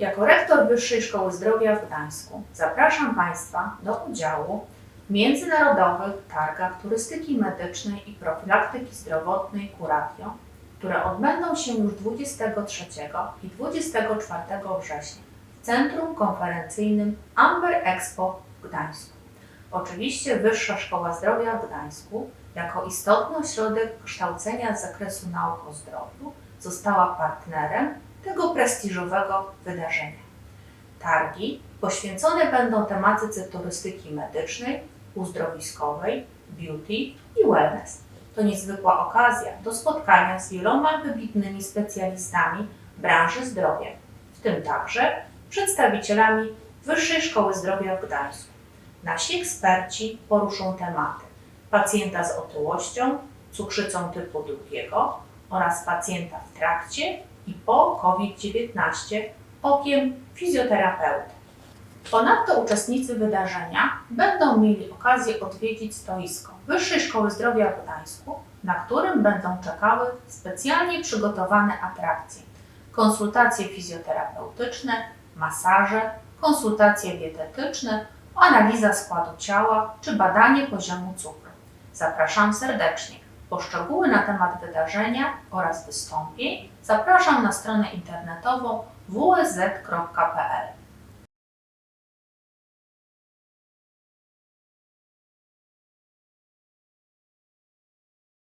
Jako rektor Wyższej Szkoły Zdrowia w Gdańsku zapraszam Państwa do udziału w międzynarodowych targach turystyki medycznej i profilaktyki zdrowotnej Curatio, które odbędą się już 23 i 24 września w Centrum Konferencyjnym Amber Expo w Gdańsku. Oczywiście Wyższa Szkoła Zdrowia w Gdańsku, jako istotny ośrodek kształcenia z zakresu nauk o zdrowiu, została partnerem tego prestiżowego wydarzenia. Targi poświęcone będą tematyce turystyki medycznej, uzdrowiskowej, beauty i wellness. To niezwykła okazja do spotkania z wieloma wybitnymi specjalistami branży zdrowia, w tym także przedstawicielami Wyższej Szkoły Zdrowia w Gdańsku. Nasi eksperci poruszą tematy pacjenta z otyłością, cukrzycą typu drugiego oraz pacjenta w trakcie i po COVID-19 okiem fizjoterapeuty. Ponadto uczestnicy wydarzenia będą mieli okazję odwiedzić stoisko Wyższej Szkoły Zdrowia w Gdańsku, na którym będą czekały specjalnie przygotowane atrakcje, konsultacje fizjoterapeutyczne, masaże, konsultacje dietetyczne, analiza składu ciała czy badanie poziomu cukru. Zapraszam serdecznie. Po szczegóły na temat wydarzenia oraz wystąpień zapraszam na stronę internetową wsz.pl.